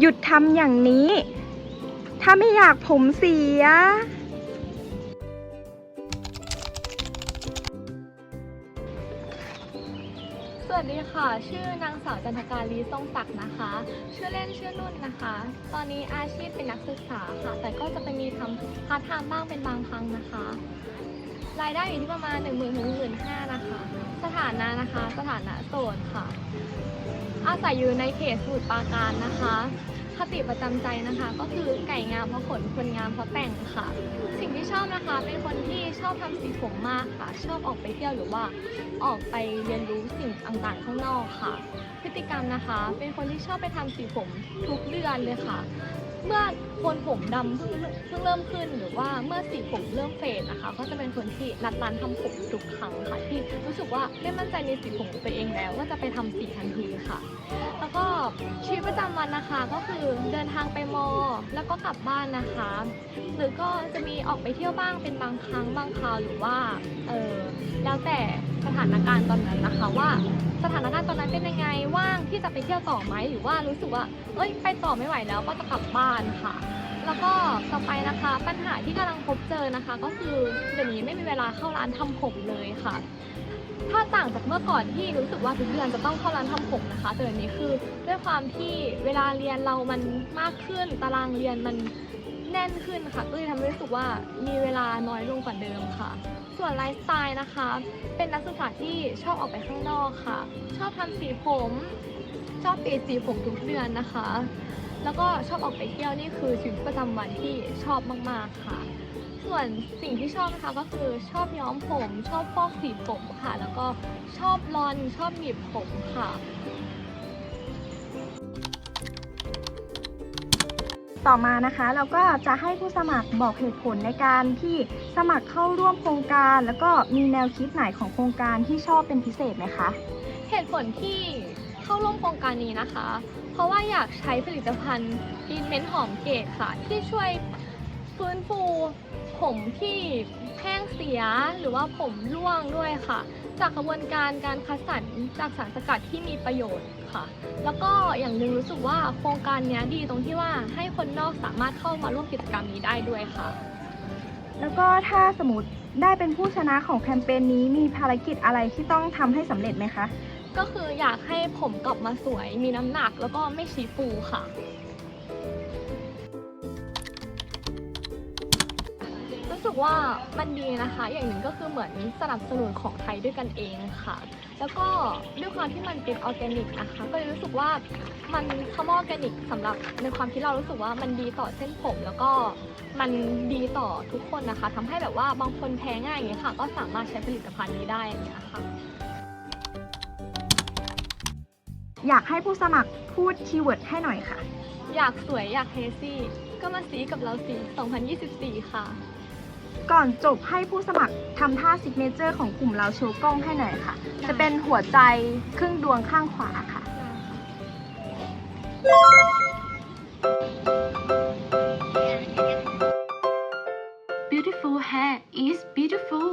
หยุดทำอย่างนี้ ถ้าไม่อยากผมเสีย สวัสดีค่ะ ชื่อนางสาวจันทการีทรงศักดิ์นะคะ ชื่อเล่นชื่อนุ่นนะคะ ตอนนี้อาชีพเป็นนักศึกษาค่ะ แต่ก็จะไปมีทำพาร์ทไทม์บ้างเป็นบางครั้งนะคะ รายได้อยู่ที่ประมาณ 1 0 0 0 0ถึง15,000นะคะ สถานะนะคะ สถานะโสดค่ะ อาศัยอยู่ในเขตสมุทรปราการนะคะ คติประจำใจนะคะ ก็คือไก่งามเพราะขนคนงามเพราะแต่งค่ะ สิ่งที่ชอบนะคะ เป็นคนที่ชอบทำสีผมมากค่ะ ชอบออกไปเที่ยวหรือว่าออกไปเรียนรู้สิ่งต่างๆข้างนอกค่ะ พฤติกรรมนะคะ เป็นคนที่ชอบไปทำสีผมทุกเดือนเลยค่ะ เมื่อ คนผมดำเพิ่งเพิ่งเริ่มขึ้นหรือว่าเมื่อสีผมเริ่มเฟดนะคะ ก็จะเป็นคนที่นัดร้านทำผมทุกครั้งค่ะ ที่รู้สึกว่าไม่มั่นใจในสีผมของตัวเองแล้ว ก็จะไปทำสีทันทีค่ะ แล้วก็ชีวิตประจำวันนะคะก็คือเดินทางไปมอ แล้วก็กลับบ้านนะคะ หรือก็จะมีออกไปเที่ยวบ้างเป็นบางครั้งบางคราวหรือว่าเออแล้วแต่ สถานการณ์ตอนนั้นนะคะ ว่าสถานการณ์ตอนนั้นเป็นยังไงว่างที่จะไปเที่ยวต่อไหมหรือว่ารู้สึกว่าเอ้ยไปต่อไม่ไหวแล้วก็จะกลับบ้านค่ะ แล้วก็ต่อไปนะคะ ปัญหาที่กำลังพบเจอนะคะ ก็คือเดี๋ยวนี้ไม่มีเวลาเข้าร้านทำผมเลยค่ะ ถ้าต่างจากเมื่อก่อนที่รู้สึกว่าทุกเดือนจะต้องเข้าร้านทำผมนะคะแต่เดี๋ยวนี้คือด้วยความที่เวลาเรียนเรามันมากขึ้นตารางเรียนมัน แน่นขึ้นค่ะก็เลยทำให้รู้สึกว่ามีเวลาน้อยลงกว่าเดิมค่ะ ส่วนไลฟ์สไตล์นะคะ เป็นนักศึกษาที่ชอบออกไปข้างนอกค่ะ ชอบทำสีผม ชอบเปลี่ยนสีผมทุกเดือนนะคะ แล้วก็ชอบออกไปเที่ยวนี่คือชีวิตประจำวันที่ชอบมากๆค่ะ ส่วนสิ่งที่ชอบนะคะก็คือชอบย้อมผม ชอบฟอกสีผมค่ะ แล้วก็ชอบรอนชอบหนีบผมค่ะ ต่อมานะคะเราก็จะให้ผู้สมัครบอกเหตุผลในการที่สมัครเข้าร่วมโครงการ แล้วก็มีแนวคิดไหนของโครงการที่ชอบเป็นพิเศษไหมคะเหตุผลที่เข้าร่วมโครงการนี้นะคะ เพราะว่าอยากใช้ผลิตภัณฑ์ดีนเมนหอมเกตค่ะ ที่ช่วยฟื้นฟู ผมที่แห้งเสียหรือว่าผมร่วงด้วยค่ะ จากกระบวนการการคัดสรรจากสารสกัดที่มีประโยชน์ค่ะ แล้วก็อย่างหนึ่งรู้สึกว่าโครงการเนี้ยดีตรงที่ว่าให้คนนอกสามารถเข้ามาร่วมกิจกรรมนี้ได้ด้วยค่ะ แล้วก็ถ้าสมมติได้เป็นผู้ชนะของแคมเปญนี้มีภารกิจอะไรที่ต้องทำให้สำเร็จไหมคะ ก็คืออยากให้ผมกลับมาสวยมีน้ำหนักแล้วก็ไม่ชี้ฟูค่ะ ว่ามันดีนะคะ อย่างหนึ่งก็คือเหมือนสนับสนุนของไทยด้วยกันเองค่ะ แล้วก็ด้วยความที่มันเป็นออร์แกนิกนะคะก็เลยรู้สึกว่ามันคำว่าออร์แกนิกสำหรับในความที่เรารู้สึกว่ามันดีต่อเส้นผม แล้วก็มันดีต่อทุกคนนะคะทำให้แบบว่าบางคนแพ้ง่ายอย่างเงี้ยค่ะ ก็สามารถใช้ผลิตภัณฑ์นี้ได้อย่างเงี้ยค่ะอยากให้ผู้สมัครพูดคีย์เวิร์ดให้หน่อยค่ะ อยากสวยอยากเฮซี่ ก็มาสีกับเราสิ2024 ค่ะ ก่อนจบให้ผู้สมัครทำท่าซิกเนเจอร์ของกลุ่มเราโชว์กล้องให้หน่อยค่ะ จะเป็นหัวใจครึ่งดวงข้างขวาค่ะ Beautiful hair is beautiful